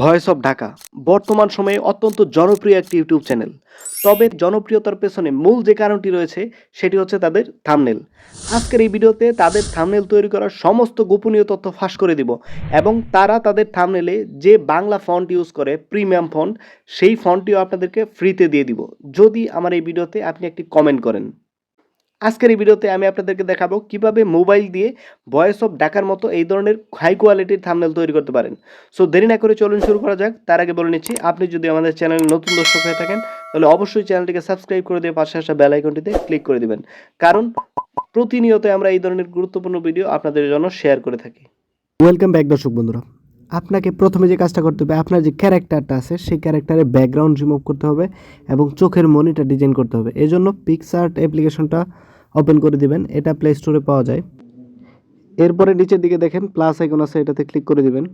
Voice of Dhaka, বর্তমান সময়ে অত্যন্ত জনপ্রিয় একটি ইউটিউব চ্যানেল। তবে জনপ্রিয়তার পেছনে মূল যে কারণটি রয়েছে, সেটি হচ্ছে তাদের থামনেল আজকের এই ভিডিওতে তাদের থামনেল তৈরি করার সমস্ত গোপনীয় তথ্য ফাঁস করে দিব এবং তারা তাদের থামনেলে যে বাংলা ফন্ট ইউজ করে প্রিমিয়াম ফন্ট সেই ফন্টটিও আপনাদেরকে ফ্রিতে দিয়ে দিব। যদি আমার এই ভিডিওতে আপনি একটি কমেন্ট করেন। আজকের এই ভিডিওতে আমি আপনাদেরকে দেখাবো কীভাবে মোবাইল দিয়ে ভয়েস অফ ডাকার মতো এই ধরনের হাই কোয়ালিটির থামনেল তৈরি করতে পারেন। সো দেরি না করে চলুন শুরু করা যাক। তার আগে বলে নিচ্ছি, আপনি যদি আমাদের চ্যানেলে নতুন দর্শক হয়ে থাকেন, তাহলে অবশ্যই চ্যানেলটিকে সাবস্ক্রাইব করে দিয়ে পাশে আসা বেল আইকনটিতে ক্লিক করে দিবেন। কারণ প্রতিনিয়ত আমরা এই ধরনের গুরুত্বপূর্ণ ভিডিও আপনাদের জন্য শেয়ার করে থাকি। ওয়েলকাম ব্যাক দর্শক বন্ধুরা। আপনাকে প্রথমে যে কাজটা করতে হবে, আপনার যে ক্যারেক্টারটা আছে, সেই ক্যারেক্টারের ব্যাকগ্রাউন্ড রিমুভ করতে হবে এবং চোখের মনিটা ডিজাইন করতে হবে। এই জন্য পিকসার্ট অ্যাপ্লিকেশনটা ওপেন করে দিবেন, এটা প্লে স্টোরে পাওয়া যায়। এরপরে নিচের দিকে দেখেন প্লাস আইকন আছে, এটাতে ক্লিক করে দিবেন।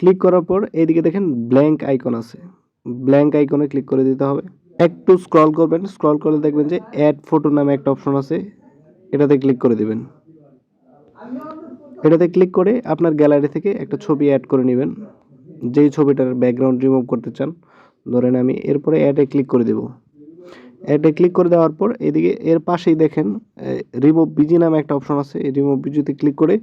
ক্লিক করার পর এইদিকে দেখেন ব্ল্যাঙ্ক আইকন আছে। ব্ল্যাঙ্ক আইকনে ক্লিক করে দিতে হবে। একটু স্ক্রল করবেন স্ক্রল করলে দেখবেন যে অ্যাড ফটো নামে একটা অপশন আছে, এটাতে ক্লিক করে দিবেন। এটাতে ক্লিক করে আপনার গ্যালারি থেকে একটা ছবি অ্যাড করে নেবেন। যেই ছবিটার ব্যাকগ্রাউন্ড রিমুভ করতে চান, ধরেন আমি, এরপরে অ্যাডে ক্লিক করে দেব। অ্যাডে ক্লিক করে দেওয়ার পর এদিকে এর পাশেই দেখেন রিমুভ বিজি নামে একটা অপশন আছে। এই রিমুভ বিজিতে ক্লিক করে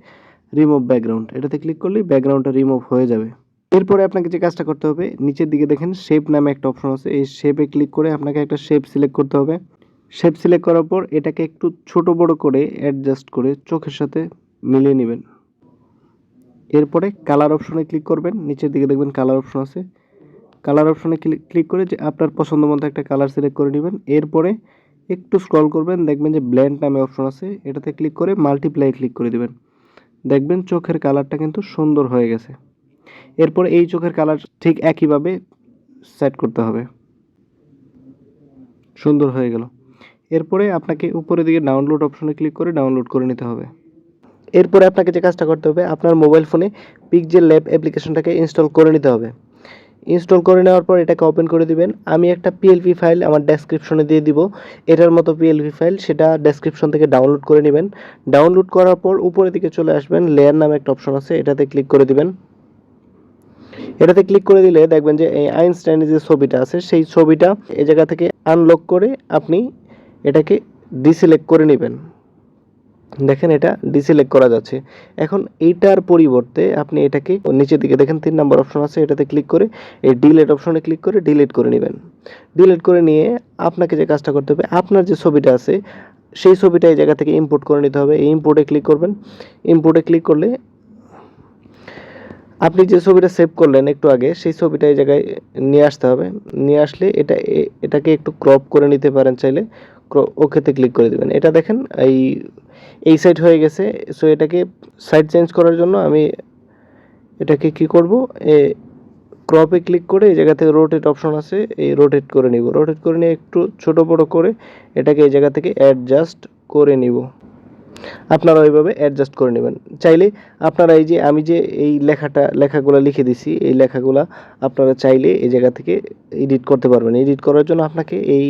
রিমুভ ব্যাকগ্রাউন্ড এটাতে ক্লিক করলেই ব্যাকগ্রাউন্ডটা রিমুভ হয়ে যাবে। এরপরে আপনাকে যে কাজটা করতে হবে, নিচের দিকে দেখেন শেপ নামে একটা অপশন আছে। এই শেপে ক্লিক করে আপনাকে একটা শেপ সিলেক্ট করতে হবে। শেপ সিলেক্ট করার পর এটাকে একটু ছোট বড় করে অ্যাডজাস্ট করে চোখের সাথে মিলিয়ে নেবেন। এরপরে কালার অপশনে ক্লিক করবেন। নিচের দিকে দেখবেন কালার অপশন আছে। কালার অপশনে ক্লিক করে যে আপনার পছন্দ মতো একটা কালার সিলেক্ট করে নেবেন। এরপরে একটু স্ক্রল করবেন, দেখবেন যে ব্ল্যান্ড নামে অপশন আছে। এটাতে ক্লিক করে মাল্টিপ্লাই ক্লিক করে দিবেন। দেখবেন চোখের কালারটা কিন্তু সুন্দর হয়ে গেছে। এরপর এই চোখের কালার ঠিক একইভাবে সেট করতে হবে। সুন্দর হয়ে গেল। এরপরে আপনাকে উপরের দিকে ডাউনলোড অপশনে ক্লিক করে ডাউনলোড করে নিতে হবে। এরপরে আপনাকে যে কাজটা করতে হবে, আপনার মোবাইল ফোনে পিকজেল ল্যাব অ্যাপ্লিকেশনটাকে ইনস্টল করে নিতে হবে। ইনস্টল করে নেওয়ার পর এটাকে ওপেন করে দিবেন। আমি একটা পিএলপি ফাইল আমার ডেসক্রিপশনে দিয়ে দিব। এটার মতো পিএলপি ফাইল সেটা ডেসক্রিপশন থেকে ডাউনলোড করে নেবেন। ডাউনলোড করার পর উপরের দিকে চলে আসবেন। লেয়ার নামে একটা অপশন আছে, এটাতে ক্লিক করে দিবেন। এটাতে ক্লিক করে দিলে দেখবেন যে এই আইনস্টাইনের যে ছবিটা আছে, সেই ছবিটা এই জায়গা থেকে আনলক করে আপনি এটাকে ডিসিলেক্ট করে নেবেন। দেখেন এটা ডিসিলেক্ট করা যাচ্ছে। এখন এইটার পরিবর্তে আপনি এটাকে নিচের দিকে দেখেন, তিন নম্বর অপশন আছে, এটাতে ক্লিক করে এই ডিলেট অপশনে ক্লিক করে ডিলিট করে নেবেন। ডিলিট করে নিয়ে আপনাকে যে কাজটা করতে হবে, আপনার যে ছবিটা আছে, সেই ছবিটা এই জায়গা থেকে ইম্পোর্ট করে নিতে হবে। এই ইম্পোর্টে ক্লিক করবেন। ইম্পোর্টে ক্লিক করলে আপনি যে ছবিটা সেভ করলেন একটু আগে, সেই ছবিটা এই জায়গায় নিয়ে আসতে হবে। নিয়ে আসলে এটা এটাকে একটু ক্রপ করে নিতে পারেন চাইলে। ওকেতে ক্লিক করে দেবেন। এটা দেখেন, এই এই সাইড হয়ে গেছে। সো এটাকে সাইড চেঞ্জ করার জন্য আমি এটাকে কি করব? এ ক্রপে ক্লিক করে এই জায়গা থেকে রোটেট অপশন আছে, এই রোটেট করে নিব। রোটেট করে নিয়ে একটু ছোট বড় করে এটাকে এই জায়গা থেকে অ্যাডজাস্ট করে নিব। আপনারা ওইভাবে অ্যাডজাস্ট করে নেবেন। চাইলে আপনারা এই যে, আমি যে এই লেখাটা, লেখাগুলো লিখে দিছি, এই লেখাগুলা আপনারা চাইলে এই জায়গা থেকে এডিট করতে পারবেন। এডিট করার জন্য আপনাকে এই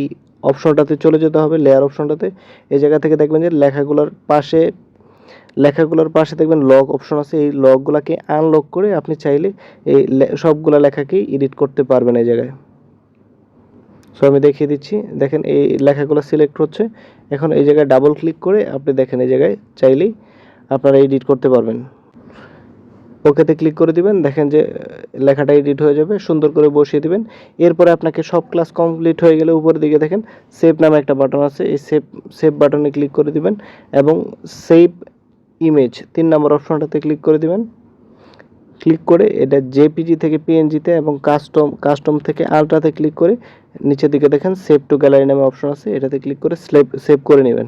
অপশনটাতে চলে যেতে হবে লেয়ার অপশনটাতে। এই জায়গা থেকে দেখবেন যে লেখাগুলোর পাশে লেখাগুলোর পাশে দেখবেন লগ অপশন আছে। এই লগগুলোকে আনলক করে আপনি চাইলে এই সবগুলো লেখাকেই এডিট করতে পারবেন এই জায়গায়। সো আমি দেখিয়ে দিচ্ছি। দেখেন এই লেখাগুলো সিলেক্ট হচ্ছে। এখন এই জায়গায় ডাবল ক্লিক করে আপনি দেখেন এই জায়গায় চাইলেই আপনারা এডিট করতে পারবেন। ওকেতে ক্লিক করে দিবেন। দেখেন যে লেখাটা এডিট হয়ে যাবে, সুন্দর করে বসিয়ে দিবেন। এরপরে আপনাকে সব ক্লাস কমপ্লিট হয়ে গেলে উপরের দিকে দেখেন সেভ নামে একটা বাটন আছে, এই সেভ সেভ বাটনে ক্লিক করে দিবেন এবং সেভ ইমেজ তিন নম্বর অপশনটাতে ক্লিক করে দিবেন। ক্লিক করে এটা জেপিজি থেকে পিএনজিতে এবং কাস্টম কাস্টম থেকে আলট্রাতে ক্লিক করে নিচের দিকে দেখেন সেভ টু গ্যালারি নামে অপশন আছে, এটাতে ক্লিক করে সেভ সেভ করে নেবেন।